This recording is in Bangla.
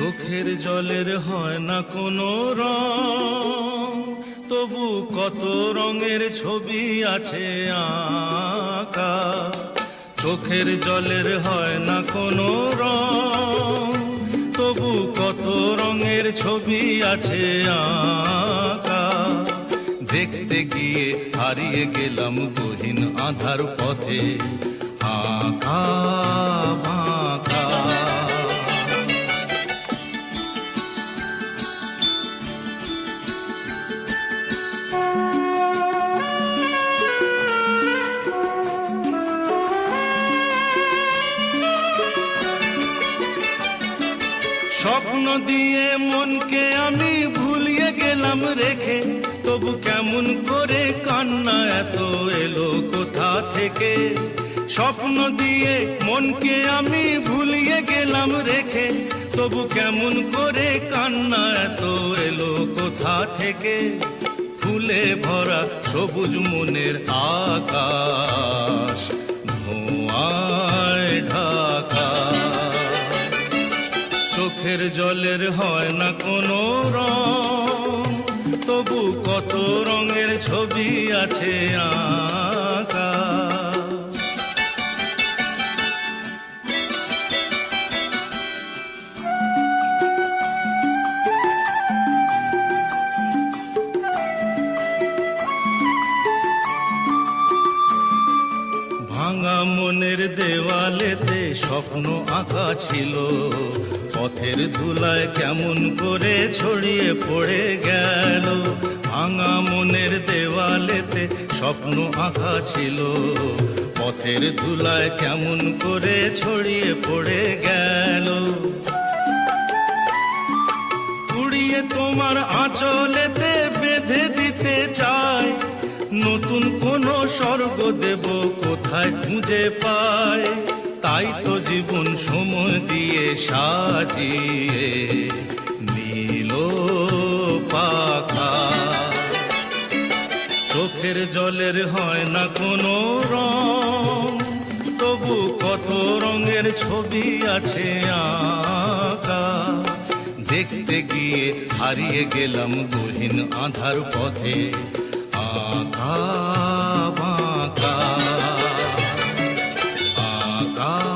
চোখের জলের হয় না কোনো রং। তবু কত রঙের ছবি আছে আঁকা। চোখের জলের হয় না কোনো রং। তবু কত রঙের ছবি আছে আঁকা। দেখতে গিয়ে হারিয়ে গেলাম গহীন আধার পথে। আঁকা দিয়ে মনকে আমি ভুলিয়ে গেলাম রেখে। তবু কেমন করে কান্না এত এলো কোথা থেকে? স্বপ্ন দিয়ে মনকে আমি ভুলিয়ে গেলাম রেখে। তবু কেমন করে কান্না এত এলো কোথা থেকে? ফুলে ভরা সবুজ মনের আকাশ। চোখের জলের হয় না কোনো রং। তবু কত রঙের ছবি আছে আঁকা ভাঙা মনের দেওয়ালেতে স্বপ্ন আঁকা ছিল। পথের ধুলায় কেমন করে ছড়িয়ে পড়ে গেল। ভাঙা মনের দেওয়ালেতে স্বপ্ন আঁকা ছিল। পথের ধুলায় কেমন করে ছড়িয়ে পড়ে গেল। কুড়িয়ে তোমার আঁচলেতে বেঁধে দিতে চাই নতুন কোন স্বর্গ দেব কোথায় খুঁজে পায়? তাই তো জীবন সময় দিয়ে সাজিয়ে নীল পাখা। চোখের জলের হয় না কোনো রং, তবু কত রঙের ছবি আছে আঁকা। দেখতে গিয়ে হারিয়ে গেলাম গহীন আধার পথে আঁকা বাঁকা আঁকা